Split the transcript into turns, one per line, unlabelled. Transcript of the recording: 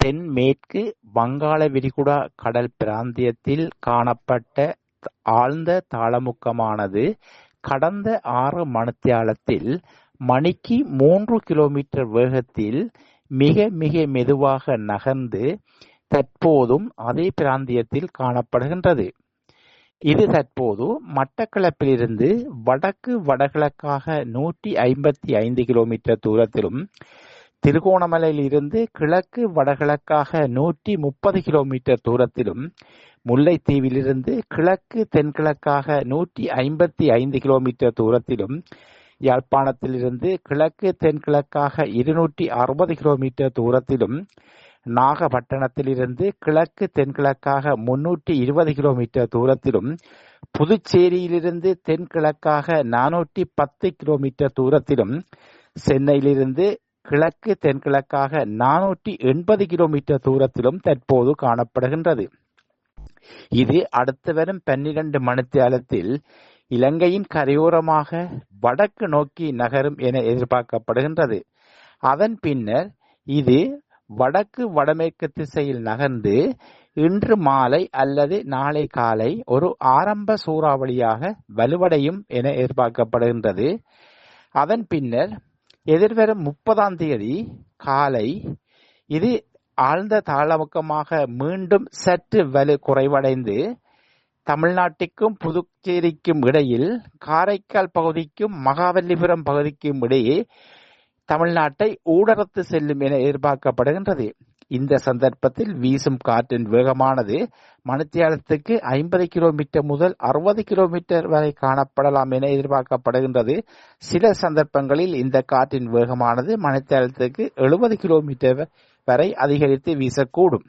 தென்மேற்கு வங்காள விரிகுடா கடல் பிராந்தியத்தில் காணப்பட்ட ஆழ்ந்த தாளமுக்கமானது கடந்த ஆறு மணித்தியாலத்தில் மணிக்கு மூன்று கிலோமீட்டர் வேகத்தில் மிக மிக மெதுவாக நகர்ந்து தற்போதும் அதே பிராந்தியத்தில் காணப்படுகின்றது. இது தற்போது மட்டக்களப்பிலிருந்து வடக்கு வடகிழக்காக நூற்றி ஐம்பத்தி ஐந்து கிலோமீட்டர் தூரத்திலும் திருகோணமலையிலிருந்து கிழக்கு வடகிழக்காக நூற்றி முப்பது கிலோமீட்டர் தூரத்திலும் முல்லைத்தீவிலிருந்து கிழக்கு தென்கிழக்காக நூற்றி ஐம்பத்தி ஐந்து கிலோமீட்டர் தூரத்திலும் யாழ்ப்பாணத்திலிருந்து கிழக்கு தென்கிழக்காக இருநூற்றி அறுபது கிலோமீட்டர் தூரத்திலும் நாகப்பட்டினத்திலிருந்து கிழக்கு தென்கிழக்காக முன்னூற்றி இருபது கிலோமீட்டர் தூரத்திலும் புதுச்சேரியிலிருந்து தென்கிழக்காக நானூற்றி பத்து கிலோமீட்டர் தூரத்திலும் சென்னையிலிருந்து கிழக்கு தென்கிழக்காக நானூற்றி எண்பது கிலோமீட்டர் தூரத்திலும் தற்போது காணப்படுகின்றது. இது அடுத்து வரும் பன்னிரண்டு மணித்தியாலத்தில் இலங்கையின் கரையோரமாக வடக்கு நோக்கி நகரும் என எதிர்பார்க்கப்படுகின்றது. அதன் பின்னர் இது வடக்கு வடமேற்கு திசையில் நகர்ந்து இன்று மாலை அல்லது நாளை காலை ஒரு ஆரம்ப சூறாவளியாக வலுவடையும் என எதிர்பார்க்கப்படுகின்றது. அதன் பின்னர் எதிர்வரும் முப்பதாம் தேதி காலை இது ஆழ்ந்த தாளமுக்கமாக மீண்டும் சற்று வலு குறைவடைந்து தமிழ்நாட்டிற்கும் புதுச்சேரிக்கும் இடையில் காரைக்கால் பகுதிக்கும் மகாபலிபுரம் பகுதிக்கும் இடையே தமிழ்நாட்டை ஊடறுத்து செல்லும் என எதிர்பார்க்கப்படுகின்றது. இந்த சந்தர்ப்பத்தில் வீசும் காற்றின் வேகமானது மணித்தியாலத்துக்கு ஐம்பது கிலோமீட்டர் முதல் அறுபது கிலோமீட்டர் வரை காணப்படலாம் என எதிர்பார்க்கப்படுகின்றது. சில சந்தர்ப்பங்களில் இந்த காற்றின் வேகமானது மணித்தியாலத்துக்கு எழுபது கிலோமீட்டர் வரை அதிகரித்து வீசக்கூடும்.